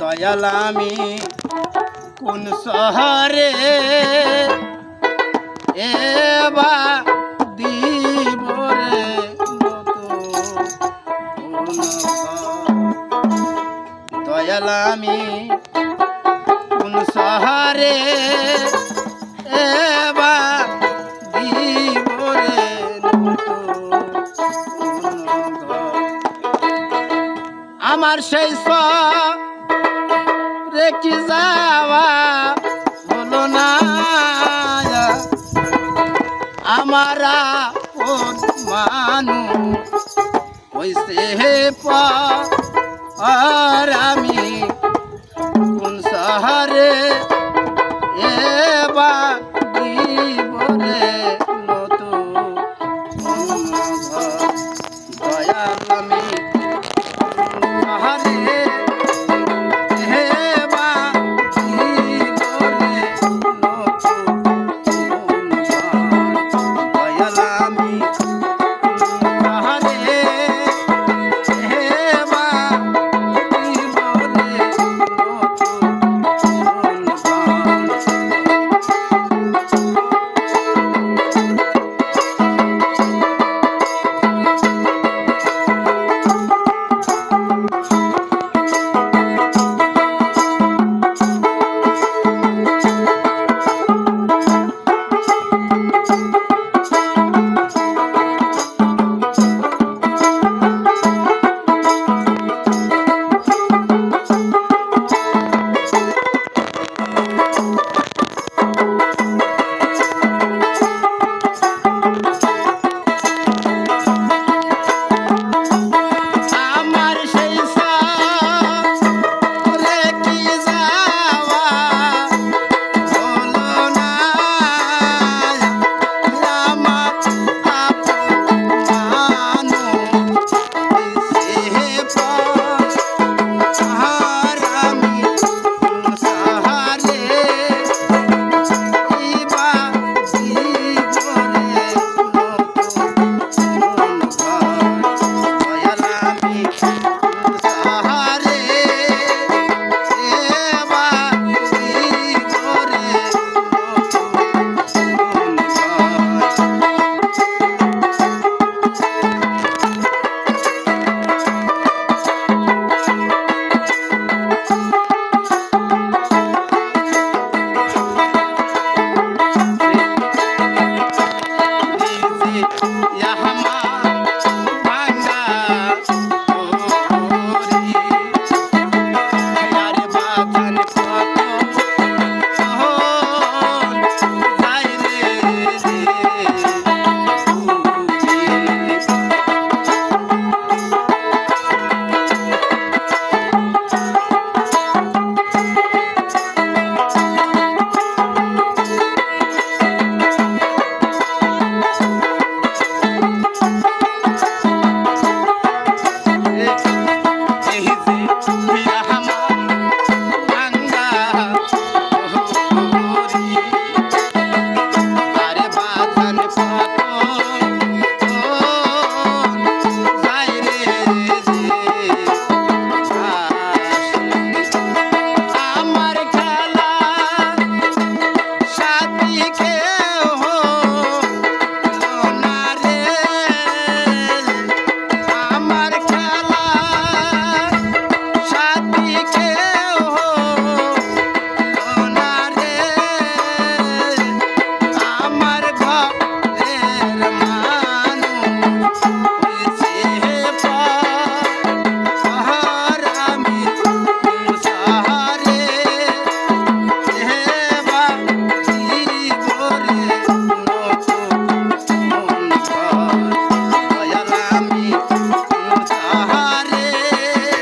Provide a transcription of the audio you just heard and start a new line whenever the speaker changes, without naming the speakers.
দয়াল আমি কোন শহরে এবা দিব রে নতুন ঘর। দয়াল আমি কোন শহরে এবা দিব রে নতুন ঘর। আমার সেই কি যাওয়া হলো না আমারা মানু হইছে হে পর আমি কোন শহরে এ বা Bye.